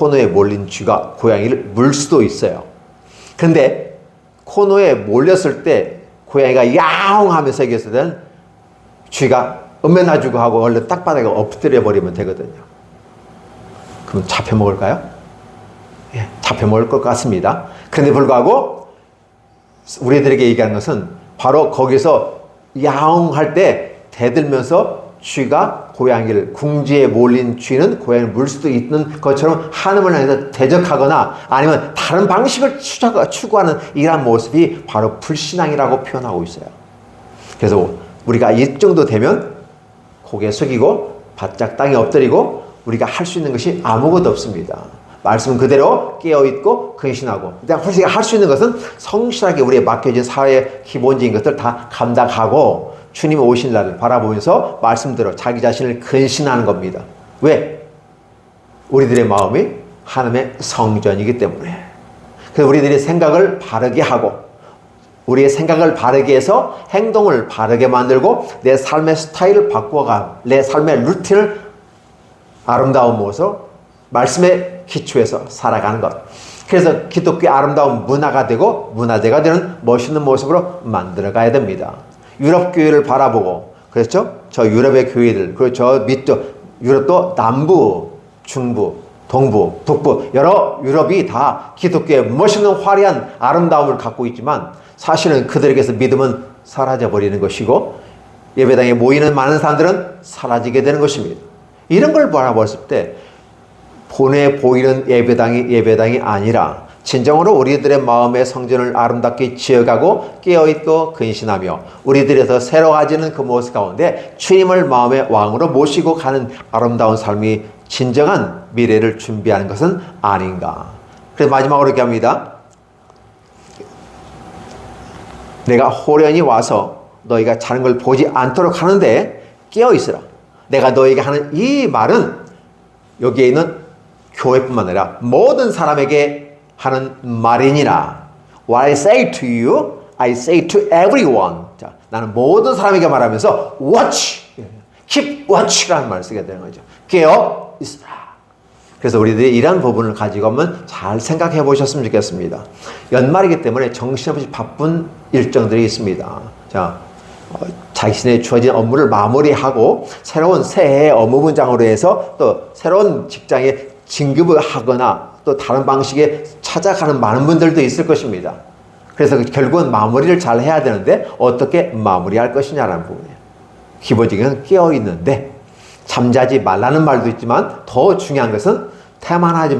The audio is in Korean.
코너에 몰린 쥐가 고양이를 물 수도 있어요. 근데 코너에 몰렸을 때 고양이가 야옹 하면서 얘기했을 때는 쥐가 음메나주고 하고 얼른 땅바닥에 엎드려 버리면 되거든요. 그럼 잡혀 먹을까요? 예, 잡혀 먹을 것 같습니다. 그런데 불구하고 우리들에게 얘기하는 것은 바로 거기서 야옹 할 때 대들면서 쥐가 고양이를 궁지에 몰린 쥐는 고양이를 물 수도 있는 것처럼 하늘을 향해서 대적하거나 아니면 다른 방식을 추구- 추구하는 이러한 모습이 바로 불신앙이라고 표현하고 있어요. 그래서 우리가 이 정도 되면 고개 숙이고 바짝 땅에 엎드리고 우리가 할 수 있는 것이 아무것도 없습니다. 말씀 그대로 깨어 있고 근신하고 일단 우리가 할 수 있는 것은 성실하게 우리에 맡겨진 사회의 기본적인 것들 다 감당하고 주님 오신 날을 바라보면서 말씀대로 자기 자신을 근신하는 겁니다. 왜? 우리들의 마음이 하나님의 성전이기 때문에. 그래서 우리들이 생각을 바르게 하고 우리의 생각을 바르게 해서 행동을 바르게 만들고 내 삶의 스타일을 바꿔가 내 삶의 루틴을 아름다운 모습 말씀의 기초에서 살아가는 것. 그래서 기독교의 아름다운 문화가 되고 문화재가 되는 멋있는 모습으로 만들어 가야 됩니다. 유럽 교회를 바라보고 그렇죠? 저 유럽의 교회들 그리고 저 밑도 유럽도 남부, 중부, 동부, 북부 여러 유럽이 다 기독교의 멋있는 화려한 아름다움을 갖고 있지만 사실은 그들에게서 믿음은 사라져 버리는 것이고 예배당에 모이는 많은 사람들은 사라지게 되는 것입니다. 이런 걸 바라봤을 때 본에 보이는 예배당이 예배당이 아니라 진정으로 우리들의 마음의 성전을 아름답게 지어가고 깨어있고 근신하며 우리들에서 새로워지는 그 모습 가운데 주님을 마음의 왕으로 모시고 가는 아름다운 삶이 진정한 미래를 준비하는 것은 아닌가. 그래서 마지막으로 이렇게 합니다. 내가 호련히 와서 너희가 자는 걸 보지 않도록 하는데 깨어 있으라. 내가 너에게 하는 이 말은 여기에 있는 교회뿐만 아니라 모든 사람에게 하는 말이니라. What I say to you, I say to everyone. 자, 나는 모든 사람에게 말하면서 watch, keep watch라는 말을 쓰게 되는 거죠. 깨어 있으라. 그래서 우리들이 이러한 부분을 가지고 한번 잘 생각해 보셨으면 좋겠습니다. 연말이기 때문에 정신없이 바쁜 일정들이 있습니다. 자, 어, 자신의 주어진 업무를 마무리하고 새로운 새해 업무 분장으로 해서 또 새로운 직장에 진급을 하거나 또 다른 방식에 찾아가는 많은 분들도 있을 것입니다. 그래서 결국은 마무리를 잘 해야 되는데 어떻게 마무리할 것이냐라는 부분이에요. 기본적인 깨어 있는데 잠자지 말라는 말도 있지만 더 중요한 것은 태만하지